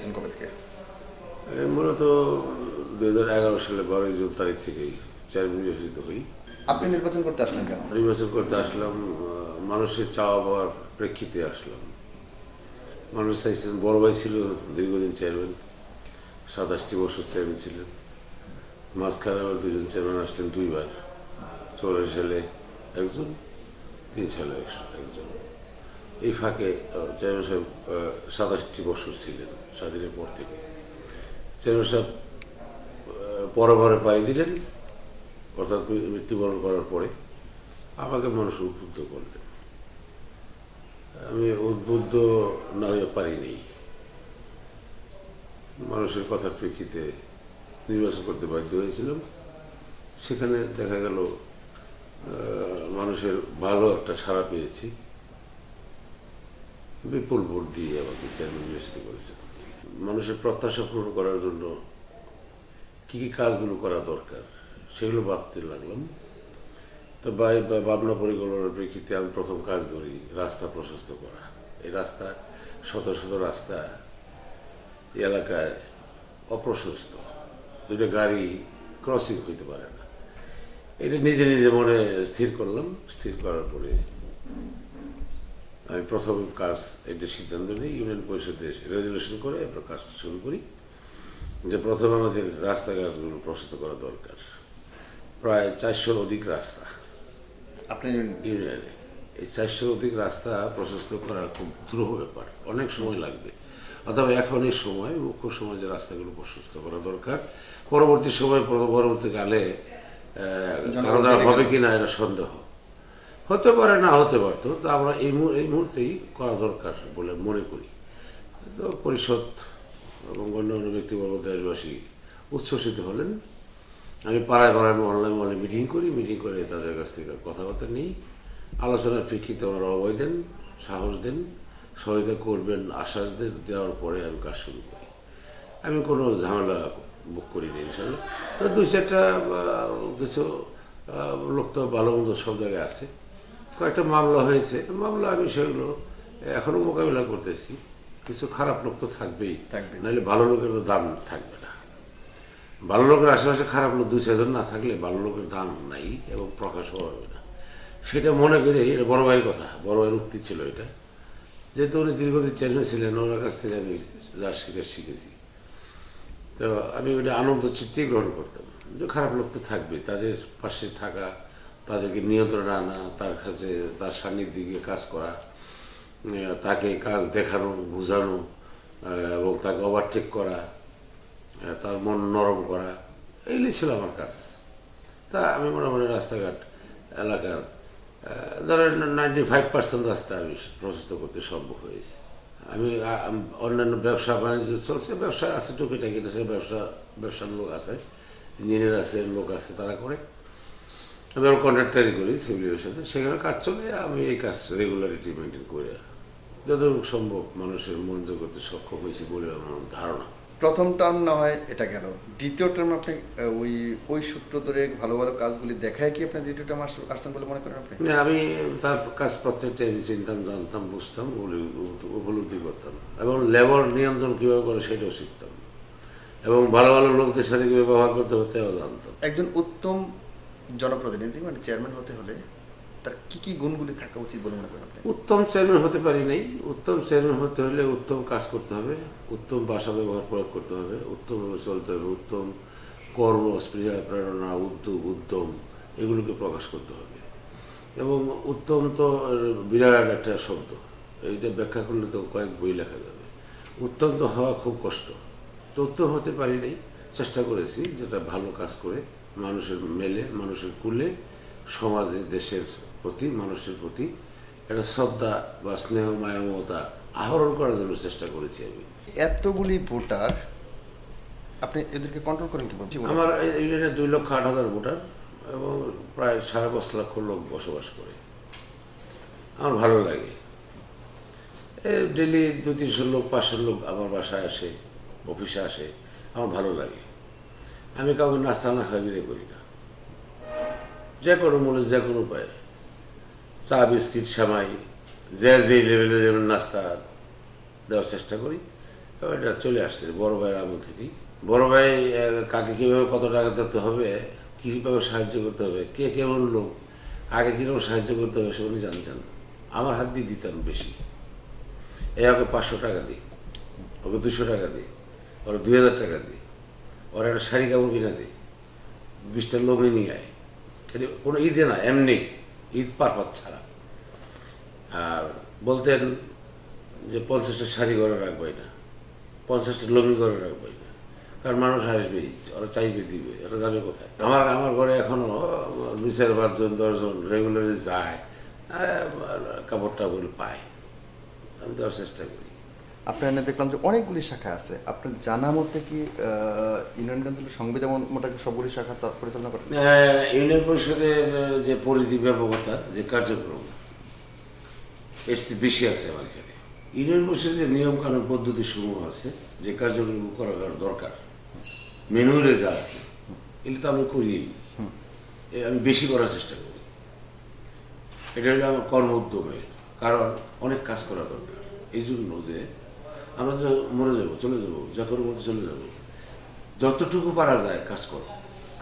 নিয়েছেন কবে থেকে? মূলত দুই হাজার এগারো সালে বারোই জুন তারিখ থেকেই চেয়ারম্যান নির্বাচিত হই। আপনি নির্বাচন করতে আসলেন কেন? নির্বাচন করতে আসলাম মানুষের চাওয়া পাওয়ার প্রেক্ষিতে আসলাম। মানুষ চাইছেন বড় ভাই ছিল দীর্ঘদিন চেয়ারম্যান সাতাশটি বছর চেয়ারম্যান ছিলেন। মাঝখানে আবার দুজন চেয়ারম্যান আসলেন দুইবার। চৌরাশি সালে একজন তিন সালে একজন। এই ফাঁকে চেয়ারম্যান সাহেব সাতাশটি বছর ছিলেন স্বাধীনের পর থেকে। চেয়ারম্যান সাহেব আহ, পরবারে পাড়ি দিলেন অর্থাৎ মৃত্যুবরণ করার পরে আমাকে মানুষ উদ্বুদ্ধ করলেন। আমি উদ্বুদ্ধ না হয়ে পারিনি মানুষের কথার প্রেক্ষিতে নির্বাচন করতে বাধ্য হয়েছিলাম। সেখানে দেখা গেল মানুষের ভালো একটা সাড়া পেয়েছি। বিপুল ভোট দিয়ে আমাকে চেয়ারম্যান নির্বাচিত করেছে মানুষের প্রত্যাশা পূরণ করার জন্য কি কি কাজগুলো করা দরকার, সেগুলো ভাবতে লাগলাম। তো ভাবনা পরিকল্পনার প্রেক্ষিতে আমি প্রথম কাজ ধরি, রাস্তা প্রশস্ত করা। এই রাস্তা, শত শত রাস্তা এলাকায় অপ্রশস্ত। দুটো গাড়ি ক্রসিং হইতে পারে না। এটা নিজে নিজে মনে স্থির করলাম। স্থির করার পরে আমি প্রথম কাজ এটা সিদ্ধান্ত নিই ইউনিয়ন পরিষদে রেজলিউশন করে এরপর কাজটা শুরু করি। যে প্রথমে আমাদের রাস্তাঘাটগুলো প্রশস্ত করা দরকার। প্রায় চারশোর অধিক রাস্তা। আপনি ইউনিয়নে? এই চারশোর অধিক রাস্তা প্রশস্ত করার খুব দ্রুহ ব্যাপার। অনেক সময় লাগবে। অথবা এখনই সময় মুখ্য সময় যে রাস্তাগুলো প্রশস্ত করা দরকার। পরবর্তী সময় পর- পরবর্তীকালে কারও হবে কিনা এটা সন্দেহ। হতে পারে, না হতে পারতো তো আমরা এই এই মুহূর্তেই করা দরকার বলে মনে করি। তো পরিষদ এবং অন্যান্য ব্যক্তিবর্গ, দেশবাসী উচ্ছ্বসিত হলেন। আমি পাড়ায় পাড়ায় অনলাইন মহলে মিটিং করি, মিটিং করে তাদের কাছ থেকে কথাবার্তা নিই। আলোচনার প্রেক্ষিতে ওনারা অভয় দেন, সাহস দেন, সহায়তা করবেন, আশ্বাস দেন, দেওয়ার পরে আমি কাজ শুরু করি। আমি কোনো ঝামেলা বুক করিনি ইনশাল্লাহ তো দুই চারটা কিছু লোক তো ভালো মন্দ সব জায়গায় আছে। কয়েকটা মামলা হয়েছে। মামলা আমি সেগুলো এখনও মোকাবিলা করতেছি কিছু খারাপ লোক তো থাকবেই। থাকবে। নাহলে ভালো লোকের তো দাম থাকবে না। ভালো লোকের আশেপাশে খারাপ লোক দু চারজন না থাকলে ভালো লোকের দাম নাই এবং প্রকাশ হবে না। সেটা মনে করে এটা বড় ভাইয়ের কথা বড় ভাইয়ের উক্তি ছিল এটা যেহেতু উনি দীর্ঘদিন চেয়ারম্যান ছিলেন ওনার কাছ থেকে আমি যা শিখে শিখেছি। তো আমি ওটা আনন্দ চিত্তেই গ্রহণ করতাম। যে খারাপ লোক তো থাকবে তাদের পাশে থাকা তাদেরকে নিয়ন্ত্রণ আনা, তার কাছে, তার সান্নিধ্যে গিয়ে কাজ করা তাকে কাজ দেখানো, বোঝানো এবং তাকে ওভারটেক করা তার মন নরম করা এইগুলি ছিল আমার কাজ। তা আমি মোটামুটি রাস্তাঘাট এলাকার ধরেন নাইনটি ফাইভ পার্সেন্ট রাস্তা আমি প্রশস্ত করতে সম্ভব হয়েছে। আমি, অন্যান্য ব্যবসা বাণিজ্য চলছে, ব্যবসা আছে টুকিটাকি, সে ব্যবসা, ব্যবসার লোক আছে, ইঞ্জিনিয়ার আছে, লোক আছে, তারা করে। আমি আমার কন্ট্রাক্টারি করি সিভিলের সাথে সেখানে কাজ চলে আমি এই কাজ রেগুলারিটি মেনটেন করে যতটুকু সম্ভব মানুষের মন করতে সক্ষম হয়েছি বলে আমার ধারণা। প্রথম টার্ম না হয় এটা গেল। দ্বিতীয় টার্ম আপনি ওই ওই সূত্র ধরে ভালো ভালো কাজগুলি দেখায় কি আপনি দ্বিতীয় টার্ম আসছেন বলে মনে করেন আপনি? না, আমি তার কাজ প্রত্যেকটা আমি চিনতাম জানতাম বুঝতাম উপলব্ধি- উপলব্ধি করতাম। এবং লেবার নিয়ন্ত্রণ কীভাবে করে সেটাও শিখতাম। এবং ভালো ভালো লোকদের সাথে কীভাবে ব্যবহার করতে হতে জানতাম। একজন উত্তম জনপ্রতিনিধি মানে চেয়ারম্যান হতে হলে তার কি কি গুণগুলি থাকা উচিত বলে মনে করেন আপনি? উত্তম চেয়ারম্যান হতে পারি নাই। উত্তম চেয়ারম্যান হতে হলে উত্তম কাজ করতে হবে, উত্তম ভাষা ব্যবহার প্রয়োগ করতে হবে উত্তমভাবে চলতে হবে, উত্তম কর্ম, স্পৃহা, প্রেরণা, উদ্যোগ, উদ্যম এগুলোকে প্রকাশ করতে হবে। এবং উত্তম তো বিরাট একটা শব্দ, এইটা ব্যাখ্যা করলে তো কয়েক বই লেখা যাবে। উত্তম তো হওয়া খুব কষ্ট। তো উত্তম হতে পারি নাই, চেষ্টা করেছি যেটা ভালো কাজ করে মানুষের মেলে মানুষের কুলে সমাজে দেশের প্রতি মানুষের প্রতি একটা শ্রদ্ধা বা স্নেহ মায়া মমতা আহরণ করার জন্য চেষ্টা করেছি আমি। এতগুলি ভোটার আপনি এদেরকে কন্ট্রোল করেন কি বলছি আমার এই ইউনিয়নে দুই লক্ষ আট হাজার ভোটার এবং প্রায় সাড়ে পাঁচ লক্ষ লোক বসবাস করে। আমার ভালো লাগে। ডেলি দু তিনশো লোক পাঁচশো লোক আমার বাসায় আসে অফিসে আসে আমার ভালো লাগে। আমি কাউকে নাস্তা না খাই বিয়ে করি না। যে কোনো মূল্যে, যে কোনো উপায়ে। চা, বিস্কিট, সামাই, যে যে লেভেলে যেমন নাস্তা দেওয়ার চেষ্টা করি, এবার এটা চলে আসছে বড় ভাইয়ের আমল থেকেই। বড় ভাই কাকে কীভাবে কত টাকা দিতে হবে, কীভাবে সাহায্য করতে হবে, কে কেমন লোক, আগে কীরকম সাহায্য করতে হবে সে উনি জানতেন। আমার হাত দিয়ে দিতাম বেশি। এ, ওকে পাঁচশো টাকা দিই, ওকে দুশো টাকা দিই, ওর দুই হাজার টাকা দিই। ওর একটা শাড়ি কাপড় কিনে দেয়। বিশটা লোভে নিয়ে আয়। কোনো ঈদে না, এমনি ঈদ পারপাত ছাড়া। আর বলতেন যে পঞ্চাশটা শাড়ি ঘরে রাখবাই না, পঞ্চাশটা লমি ঘরে রাখবাই না। কারণ মানুষ আসবেই, ওরা চাইবে, দিবে, ওরা যাবে কোথায়? আমার আমার ঘরে এখনও দুই চার পাঁচজন দশজন রেগুলারলি যায় কাপড় টাপড় পায়। আমি দেওয়ার চেষ্টা করি। আপনার এখানে দেখলাম যে অনেকগুলি শাখা আছে। আপনার জানা মতে কি ইউনিয়ন কাউন্সিলের সংবিধান মোটামুটি সবগুলি শাখা পরিচালনা আহ, ইউনিয়ন পরিষদের যে পরিধি ব্যাপকতা যে কার্যক্রম এর বেশি আছে আমার এখানে। ইউনিয়ন পরিষদের যে নিয়ম কানুন পদ্ধতি সমূহ আছে যে কার্যক্রম করা দরকার মেনুরে যা আছে এগুলো তো আমি করিই এ আমি বেশি করার চেষ্টা করি। এটা হলো আমার কর্ম উদ্যমে কারণ অনেক কাজ করা দরকার। এই জন্য যে আমরা যে মরে যাব, চলে যাব, যা করে মধ্যে চলে যাব। যতটুকু পারা যায় কাজ করো,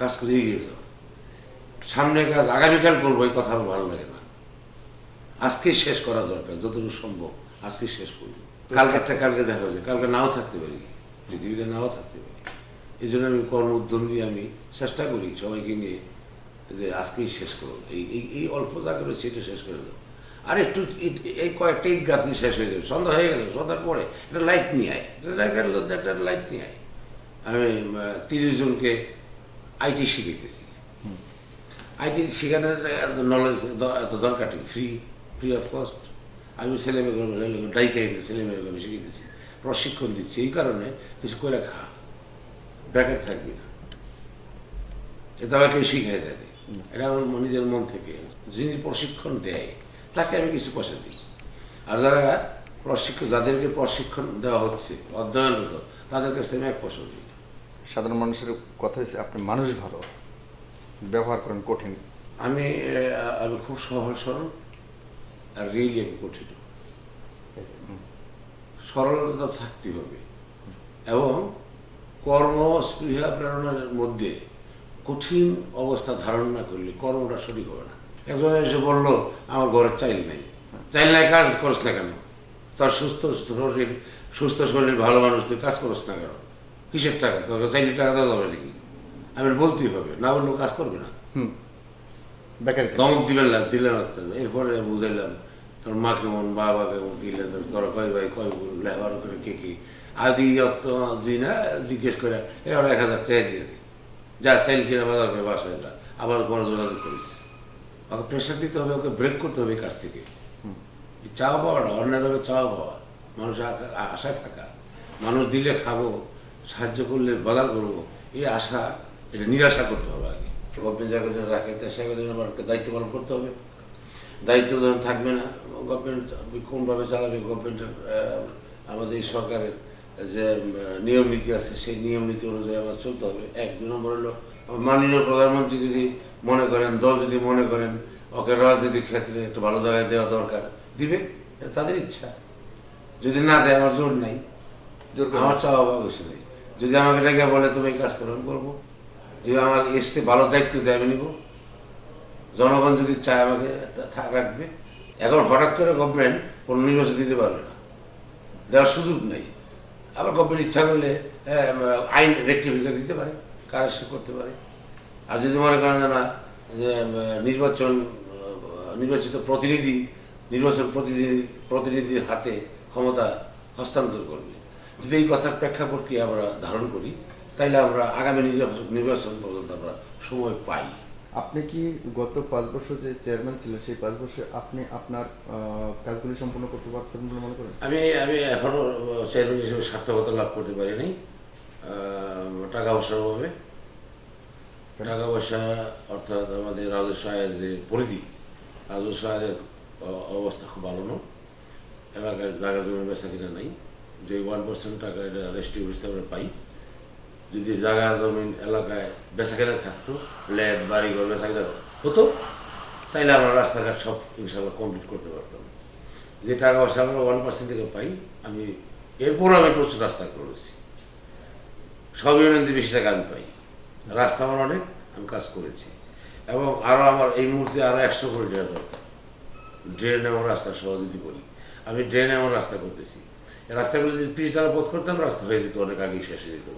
কাজ করে এগিয়ে যাও। সামনে কাজ, আগামীকাল করব, এই কথা ভালো লাগে না। আজকে শেষ করা দরকার, যতটুকু সম্ভব আজকে শেষ করব। কালকেরটা কালকে দেখা যাবে কালকে নাও থাকতে পারি, পৃথিবীতে নাও থাকতে পারি। এই জন্য আমি কর্ম উদ্যম দিয়ে আমি চেষ্টা করি সবাইকে নিয়ে যে আজকেই শেষ করো। এই এই অল্প জায়গা রয়েছে, এটা শেষ করে দাও। আর একটু এই কয়েকটা ইট গাঁথনি শেষ হয়ে যাবে সন্ধ্যা হয়ে গেল সন্ধ্যার পরে একটা লাইট নিয়ে আয়। একটা একটা লাইট নিয়ে আয়। আমি তিরিশ জনকে আইটি শিখাইতেছি। আইটি শেখানোর এত নলেজ এত দরকার ঠিক ফ্রি ফ্রি অফ কস্ট আমি ছেলে মেয়ে ডাইকাই ছেলে মেয়েকে আমি শিখিয়েছি প্রশিক্ষণ দিচ্ছি এই কারণে কিছু করে খা। ব্যাকে থাকবি না। এটা আমার কেউ শিখাই দেয় এটা আমার নিজের মন থেকে। যিনি প্রশিক্ষণ দেয় তাকে আমি কিছু পয়সা দিই। আর যারা প্রশিক্ষণ যাদেরকে প্রশিক্ষণ দেওয়া হচ্ছে অধ্যয়নরত তাদের কাছ থেকে আমি এক পয়সা দিই সাধারণ মানুষের কথা হচ্ছে আপনি মানুষ ভালো ব্যবহার করেন কঠিন। আমি আমি খুব সহজ সরল আর রিয়েলি আমি কঠিন। সরলতা থাকতে হবে। এবং কর্ম স্পৃহা প্রেরণার মধ্যে কঠিন অবস্থা ধারণ না করলে কর্মটা সঠিক হবে না। একজন এসে বলল আমার ঘরে চাইল নাই। চাইল নাই কাজ করছ না কেন? তার সুস্থ শরীর সুস্থ শরীর ভালো মানুষ তুই কাজ করছ না কেন? কিসের টাকা? তোকে চাইলে টাকা দেওয়া যাবে নাকি? আমি বলতেই হবে না বললেও কাজ করবে না। ধমক দিলেন না দিলেন এরপরে বুঝাইলাম তোর মা কেমন বাবা কেমন দিলেন তোরা কয় ভাই কয় লেবার করে কে কি? আদি অত দিই না জিজ্ঞেস করে এ ওরা এক হাজার টাকা দিয়ে যা সেল কিনে বাজার করে বাসায় যা আবার বড় যোগাযোগ করিস। ওকে প্রেশার দিতে হবে, ওকে ব্রেক করতে হবে এই কাজ থেকে। চাওয়া পাওয়াটা অন্যায়ভাবে চাওয়া পাওয়া। মানুষ আ- আ- থাকা। মানুষ দিলে খাব, সাহায্য করলে বাজার করব, এই আশা, এটা নিরাশা করতে হবে আগে। গভর্নমেন্ট যাকে যেন রাখে তা সে যেন দায়িত্ব পালন করতে হবে। দায়িত্ব যখন থাকবে না। গভর্নমেন্ট কোনভাবে চালাবে গভর্নমেন্টের আমাদের এই সরকারের যে নিয়ম নীতি আছে, সেই নিয়ম নীতি অনুযায়ী আমার চলতে হবে। এক, দু নম্বর হলো মাননীয় প্রধানমন্ত্রী যদি মনে করেন দল যদি মনে করেন ওকে রাজনীতির ক্ষেত্রে একটু ভালো জায়গায় দেওয়া দরকার দিবে তাদের ইচ্ছা। যদি না দেয় আমার জোর নাই। আমার চাওয়া কিছু নেই। যদি আমাকে ডেকে বলে তুমি এই কাজ করো আমি করব। যদি আমার এসতে ভালো দায়িত্ব দেয় আমি নিব। জনগণ যদি চায় আমাকে রাখবে। এখন হঠাৎ করে গভর্নমেন্ট কোনো নির্বাচন দিতে পারবে না। দেওয়ার সুযোগ নেই। আবার গভর্নমেন্ট ইচ্ছা করলে আইন রেক্টিফিকেট দিতে পারে। কারেকশন করতে পারে? আর যদি মনে করেন না যে নির্বাচন নির্বাচিত প্রতিনিধি নির্বাচন প্রতিনিধি প্রতিনিধির হাতে ক্ষমতা হস্তান্তর করবে। যদি এই কথার প্রেক্ষাপটকে আমরা ধারণ করি তাইলে আমরা আগামী নির্বাচন নির্বাচন পর্যন্ত আমরা সময় পাই। আপনি কি গত পাঁচ বছর যে চেয়ারম্যান ছিলেন সেই পাঁচ বছর আপনি আপনার কাজগুলি সম্পূর্ণ করতে পারছেন বলে মনে করেন? আমি আমি এখনও চেয়ারম্যান হিসেবে সার্থকতা লাভ করতে পারিনি। টাকা পয়সার অভাবে। টাকা পয়সা অর্থাৎ আমাদের রাজস্ব আয়ের যে পরিধি, রাজস্ব আয়ের অবস্থা খুব ভালো নয়। এলাকায় জায়গা জমি বেচা কিনা নাই। যে ওয়ান পার্সেন্ট টাকা এটা রেস্টিউশন আমরা পাই। যদি জায়গা জমিন এলাকায় বেচা কেনা থাকতো বাড়ি ঘর বেচা কেনা হতো, তাইলে আমরা রাস্তাঘাট সব ইনশাল্লাহ কমপ্লিট করতে পারতাম। যে টাকা পয়সা আমরা ওয়ান পার্সেন্ট থেকে পাই, আমি এরপর আমি প্রচুর রাস্তা করেছি। সব ইউনিয়ন বেশি টাকা আমি পাই রাস্তা আমার অনেক, আমি কাজ করেছি। এবং আরও আমার এই মুহূর্তে আরও একশো কোটি টাকা দরকার। ড্রেন এবং রাস্তা যদি বলি আমি ড্রেন এবং রাস্তা করতেছি। রাস্তাগুলো যদি পিচ ডালা পথ করতাম, রাস্তা হয়ে যেত, অনেক আগেই শেষ হয়ে যেত।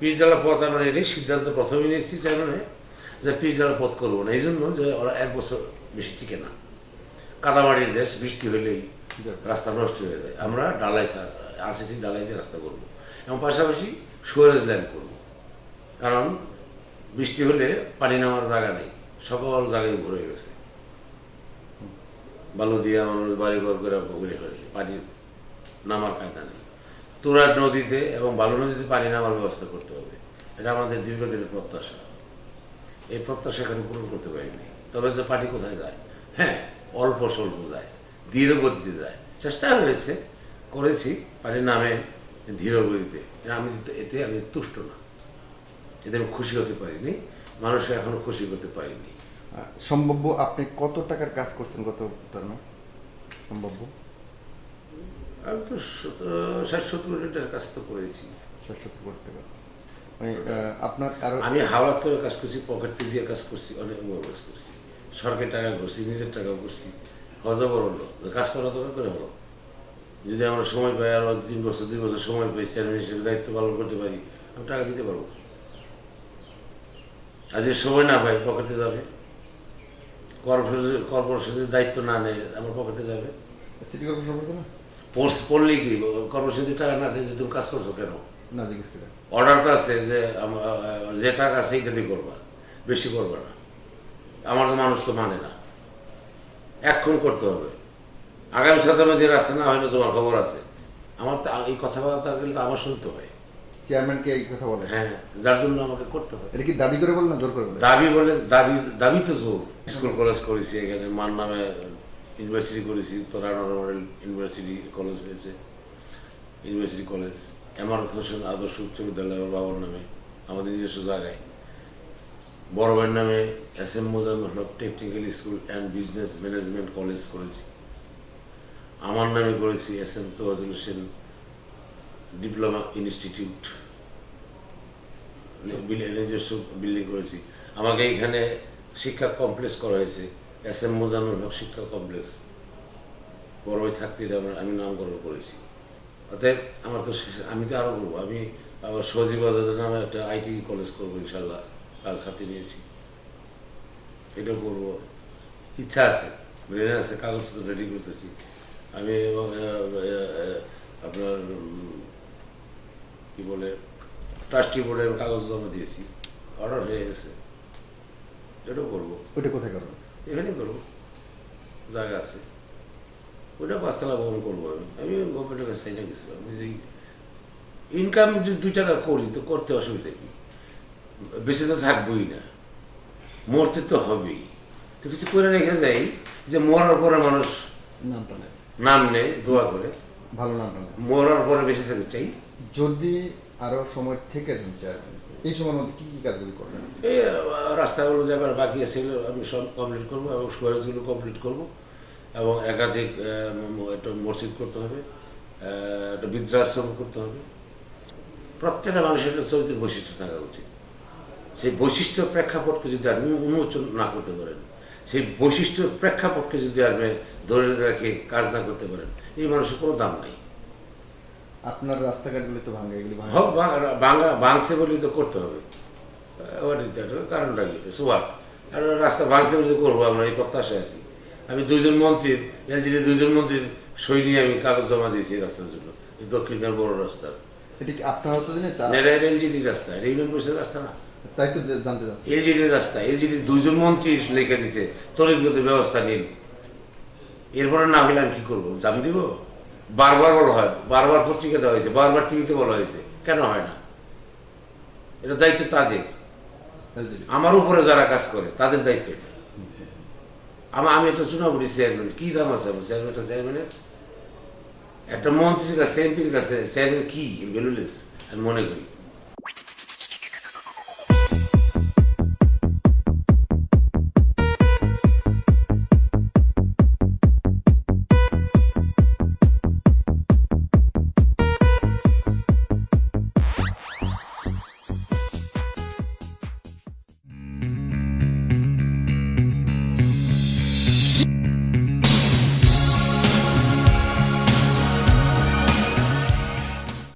পিচ ডালা পথ আমরা এটাই সিদ্ধান্ত প্রথমে নিয়েছি চেয়ারম্যানে যে পিচ ডালা পথ করব না, এই জন্য যে ওরা এক বছর বেশি টিকে না। কাদামাটির দেশ, বৃষ্টি হলেই রাস্তা নষ্ট হয়ে যায়। আমরা ডালাই আরসিসি ডালাই দিয়ে রাস্তা করব। এবং পাশাপাশি সুয়ারেজ ল্যান্ড করব। কারণ বৃষ্টি হলে পানি নামার জায়গা নেই, সকল জায়গায় ভরে গেছে। বালু দিয়ে মানুষ বাড়ি ঘর করে ঘুরে ফেলেছে, পানি নামার কায়দা নেই। তুরাগ নদীতে এবং বালু নদীতে পানি নামার ব্যবস্থা করতে হবে। এটা আমাদের দীর্ঘদিনের প্রত্যাশা। এই প্রত্যাশা এখানে পূরণ করতে পারিনি। তবে যে পানি কোথায় যায়? হ্যাঁ অল্প স্বল্প যায় ধীর গতিতে যায়। চেষ্টা হয়েছে, করেছি, পানি নামে ধীর গতিতে। আমি এতে আমি তুষ্ট না। এতে আমি খুশি হতে পারিনি। মানুষ এখনও খুশি করতে পারিনি। সম্ভাব্য আপনি কত টাকার কাজ করছেন গত টার্মে সম্ভাব্য? আমি তো ষাট সত্তর কোটি টাকার কাজ তো করেছি। ষাট সত্তর কোটি টাকা। মানে আপনার আরও আমি হাওলাত করে কাজ করছি পকেট দিয়ে কাজ করছি অনেক কাজ করছি। সরকারি টাকা করছি নিজের টাকা করছি। হজবর হলো কাজ করা তো করে হলো যদি আমরা সময় পাই আরও তিন বছর দুই বছর সময় পাই চেয়ারম্যান হিসেবে দায়িত্ব পালন করতে পারি আমি টাকা দিতে পারব। আর যদি সময় না পাই পকেটে যাবে। কর্পোরেশন কর্পোরেশনের দায়িত্ব না নেয় আমার পকেটে যাবে। সিটি কর্পোরেশন না? পোস্ট পড়লেই কি? কর্পোরেশন যদি টাকা না দিয়ে যে তুমি কাজ করছ কেন? না জিজ্ঞেস করে। অর্ডার তো আছে যে যে টাকা সেইটা দিয়ে করবা। বেশি করবা না। আমার তো মানুষ তো মানে না। এখন করতে হবে। আগামী সপ্তাহে যে রাস্তা না হয়তো তোমার খবর আছে। আমার তো এই কথাবার্তা কিন্তু আমার শুনতে হয়। চেয়ারম্যানকে এই কথা বলে? হ্যাঁ যার জন্য আমাকে করতে হয়। এটা কি দাবি করে বলে না জোর করে বলে? দাবি বলে দাবি দাবি তো জোর। স্কুল কলেজ করেছি এখানে মান নামে ইউনিভার্সিটি করেছি তোরা মডেল ইউনিভার্সিটি কলেজ হয়েছে। University college. এমারত হোসেন আদর্শ উচ্চ বিদ্যালয় বাবার নামে আমাদের নিজস্ব জায়গায়। বড় ভাইয়ের নামে S M Mozammel Haque technical school and business management college করেছি। আমার নামে করেছি S M Toazul Hossain diploma institute. বিল- নিজস্ব বিল্ডিং করেছি। আমাকে এখানে শিক্ষা কমপ্লেক্স করা হয়েছে। এস এম মোজানুল হক শিক্ষা কমপ্লেক্স বড় ভাই থাকতে আমার আমি নামকরণ করেছি। অতএব আমার তো আমি তো আরও করব। আমি আবার সজীব আজাদের নামে একটা আইটি কলেজ করব ইনশাল্লাহ কাজ হাতে নিয়েছি। এটা করব। ইচ্ছা আছে। ব্রেনে আছে কাগজ তো রেডি করতেছি। আমি এবং আপনার কি বলে ট্রাস্টি বোর্ডে কাগজ জমা দিয়েছি। অর্ডার হয়ে গেছে। এটাও করব। ওইটা কোথায় করবেন এখানে করব। জায়গা আছে। ওটা পাঁচতলা ভবন করব আমি। আমি গভর্নমেন্টের কাছে চাই না কিছু আমি যদি ইনকাম যদি দুই টাকা করি তো করতে অসুবিধা কি? বেশি তো থাকবোই না। মরতে তো হবেই। তো কিছু করে রেখে যাই যে মরার পরে মানুষ নামটা নেই নাম নেয় দোয়া করে। ভালো নেই মরার পরে বেঁচে থাকতে চাই। যদি আরও সময় থেকে দেন চেয়ারম্যান এই সময়ের মধ্যে কি কি কাজগুলি করবেন? এই রাস্তাগুলো যাবার বাকি আছে আমি সব কমপ্লিট করব এবং সুয়ারেজগুলো কমপ্লিট করব এবং একাধিক একটা মসজিদ করতে হবে একটা বৃদ্ধাশ্রম করতে হবে। প্রত্যেকটা মানুষের একটা চরিত্রের বৈশিষ্ট্য থাকা উচিত। সেই বৈশিষ্ট্য প্রেক্ষাপটকে যদি আপনি উন্মোচন না করতে পারেন সেই বৈশিষ্ট্য প্রেক্ষাপটকে যদি আপনি ধরে রেখে কাজ না করতে পারেন এই মানুষের কোনো দাম নাই। আপনার রাস্তাঘাটগুলি তো ভাঙে এগুলি ভাঙে। হোক বাংলা বাংসে বলি তো করতে হবে। হোয়াট ইজ দ্যাট কারণটা কি সোয়াট আর রাস্তা বাংসে বলি করব আমরা এই প্রত্যাশায় আছি। আমি দুইজন মন্ত্রীর এলজিডি দুইজন মন্ত্রীর সই নিয়ে আমি কাগজ জমা দিয়েছি এই রাস্তার জন্য এই দক্ষিণের বড় রাস্তা। এটা কি আপনার হতে এটা এলজিডি রাস্তা এটা ইউনিয়ন পরিষদের রাস্তা না। তাই তো জানতে চাচ্ছি। এলজিডির রাস্তা এলজিডি দুইজন মন্ত্রী লিখে দিছে তরিতগত ব্যবস্থা নিন। এরপরে না হলে আমি কি করব? জামি দিব? বারবার বলা হয় বারবার পত্রিকা দেওয়া হয়েছে বারবার টিভিতে বলা হয়েছে। কেন হয় না? এটা দায়িত্ব তাদের। আমার উপরে যারা কাজ করে তাদের দায়িত্ব এটা। আমার আমি একটা চুনাবুড়ি চেয়ারম্যান কি দাম আছে চেয়ারম্যানটা চেয়ারম্যানের? একটা মন্ত্রীর কাছে এমপির কাছে চেয়ারম্যান কি? ভ্যালুলেস আমি মনে করি।